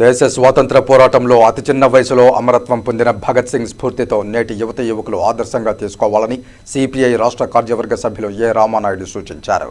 దేశ స్వాతంత్ర పోరాటంలో అతి చిన్న వయసులో అమరత్వం పొందిన భగత్ సింగ్ స్ఫూర్తితో నేటి యువత యువకులు ఆదర్శంగా తీసుకోవాలని సిపిఐ రాష్ట్ర కార్యవర్గ సభ్యులు ఏ రామానాయుడు సూచించారు.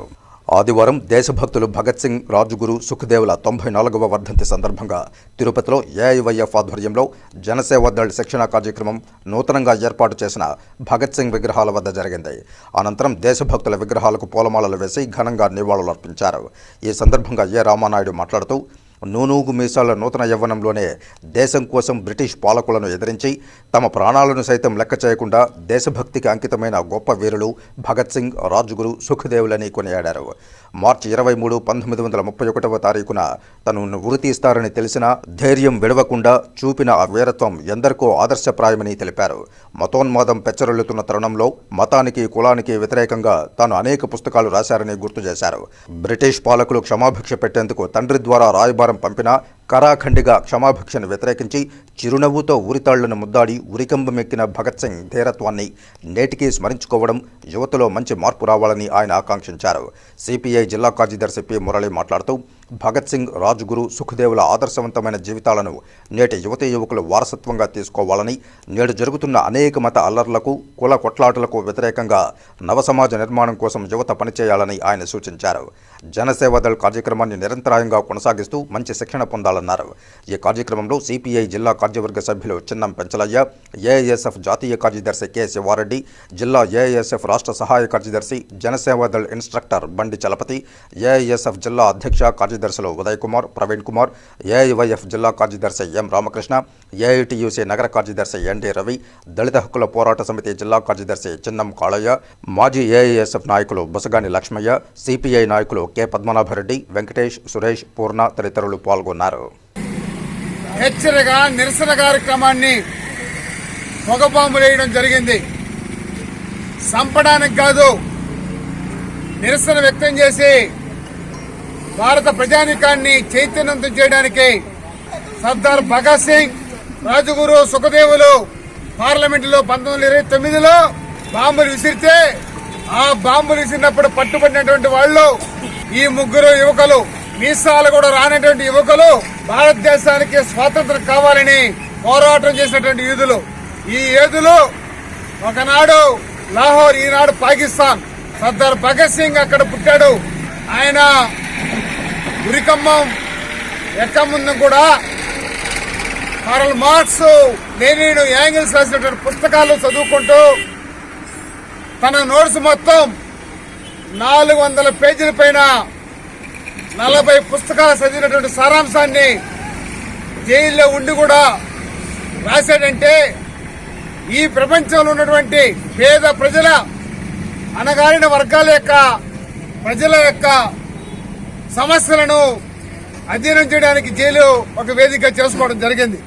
ఆదివారం దేశభక్తులు భగత్ సింగ్ రాజుగురు సుఖదేవుల తొంభై నాలుగవ వర్ధంతి సందర్భంగా తిరుపతిలో ఏఐవైఎఫ్ ఆధ్వర్యంలో జనసేవ దళ్ శిక్షణ కార్యక్రమం నూతనంగా ఏర్పాటు చేసిన భగత్ సింగ్ విగ్రహాల వద్ద జరిగింది. అనంతరం దేశభక్తుల విగ్రహాలకు పూలమాలలు వేసి ఘనంగా నివాళులర్పించారు. ఈ సందర్భంగా ఏ రామానాయుడు మాట్లాడుతూ నూనూగు మీసాల నూతన యవ్వనంలోనే దేశం కోసం బ్రిటిష్ పాలకులను ఎదిరించి తమ ప్రాణాలను సైతం లెక్క చేయకుండా దేశభక్తికి అంకితమైన గొప్ప వీరులు భగత్ సింగ్ రాజ్గురు సుఖదేవులని కొనియాడారు. మార్చి ఇరవై మూడు పంతొమ్మిది వందల ముప్పై ఒకటవ తారీఖున తను ఉరి తీస్తారని తెలిసినా ధైర్యం విడవకుండా చూపిన ఆ వీరత్వం ఎందరికో ఆదర్శప్రాయమని తెలిపారు. మతోన్మాదం పెచ్చరొల్లుతున్న తరుణంలో మతానికి కులానికి వ్యతిరేకంగా తాను అనేక పుస్తకాలు రాశారని గుర్తు చేశారు. బ్రిటిష్ పాలకులు క్షమాభిక్ష పెట్టేందుకు తండ్రి ద్వారా రాయబారి పంపినా కరాఖండిగా క్షమాభిక్షను వ్యతిరేకించి చిరునవ్వుతో ఉరితాళ్ళను ముద్దాడి ఉరికంబమెక్కిన భగత్ సింగ్ ధీరత్వాన్ని నేటికీ స్మరించుకోవడం యువతలో మంచి మార్పు రావాలని ఆయన ఆకాంక్షించారు. సిపిఐ జిల్లా కార్యదర్శి పి. మురళి మాట్లాడుతూ భగత్ సింగ్ రాజ్గురు సుఖదేవుల ఆదర్శవంతమైన జీవితాలను నేటి యువత యువకులు వారసత్వంగా తీసుకోవాలని నేడు జరుగుతున్న అనేక మత అల్లర్లకు కుల కొట్లాటలకు వ్యతిరేకంగా నవ సమాజ నిర్మాణం కోసం యువత పనిచేయాలని ఆయన సూచించారు. జనసేవదళ్ కార్యక్రమాన్ని నిరంతరాయంగా కొనసాగిస్తూ మంచి శిక్షణ పొందాలన్నారు ఈ కార్యక్రమంలో సిపిఐ జిల్లా కార్యవర్గ సభ్యులు చిన్నం పెంచలయ్య ఏఐఎస్ఎఫ్ జాతీయ కార్యదర్శి కె శివారెడ్డి జిల్లా ఏఐఎస్ఎఫ్ రాష్ట్ర సహాయ కార్యదర్శి జనసేవాదళ ఇన్స్ట్రక్టర్ బండి చలపతి ఏఐఎస్ఎఫ్ జిల్లా అధ్యక్ష కార్యదర్శులు ఉదయ్ కుమార్ ప్రవీణ్ కుమార్ ఏఐవైఎఫ్ జిల్లా కార్యదర్శి ఎం రామకృష్ణ ఏఐటియుసి నగర కార్యదర్శి ఎన్డి రవి దళిత హక్కుల పోరాట సమితి జిల్లా కార్యదర్శి చిన్నం కాళయ్య మాజీ ఏఐఎస్ఎఫ్ నాయకులు బుసగాని లక్ష్మయ్య సిపిఐ నాయకులు కె పద్మనాభరెడ్డి వెంకటేష్ సురేష్ పూర్ణ తదితరులు పాల్గొన్నారు. హెచ్చరిక నిరసన కార్యక్రమాన్ని పొగబాంబులు వేయడం జరిగింది. చంపడానికి కాదు నిరసన వ్యక్తం చేసి భారత ప్రజానికాన్ని చైతన్యవంతం చేయడానికి సర్దార్ భగత్ సింగ్ రాజగురు సుఖదేవులు పార్లమెంటులో పంతొమ్మిది ఇరవై తొమ్మిదిలో బాంబులు విసిరితే ఆ బాంబులు విసిరినప్పుడు పట్టుబడినటువంటి వాళ్ళు ఈ ముగ్గురు యువకులు. మీసాలు కూడా రానటువంటి యువకులు భారతదేశానికి స్వాతంత్రం కావాలని పోరాటం చేసినటువంటి యూదులు. ఈ యూదులు ఒకనాడు లాహోర్ ఈనాడు పాకిస్తాన్. సర్దార్ భగత్ సింగ్ అక్కడ పుట్టాడు. ఆయన ఉరికమ్మం ఎక్క ముందు కూడా కార్ల్ మార్క్స్ లెనిన్ యాంగిల్స్ రాసినటువంటి పుస్తకాలు చదువుకుంటూ తన నోట్స్ మొత్తం నాలుగు వందల పేజీల పైన నలభై పుస్తకాలు చదివినటువంటి సారాంశాన్ని జైల్లో ఉండి కూడా రాశాడంటే ఈ ప్రపంచంలో ఉన్నటువంటి పేద ప్రజల అణగారిన వర్గాల యొక్క ప్రజల యొక్క సమస్యలను అధ్యయనం చేయడానికి జైలు ఒక వేదిక చేసుకోవడం జరిగింది.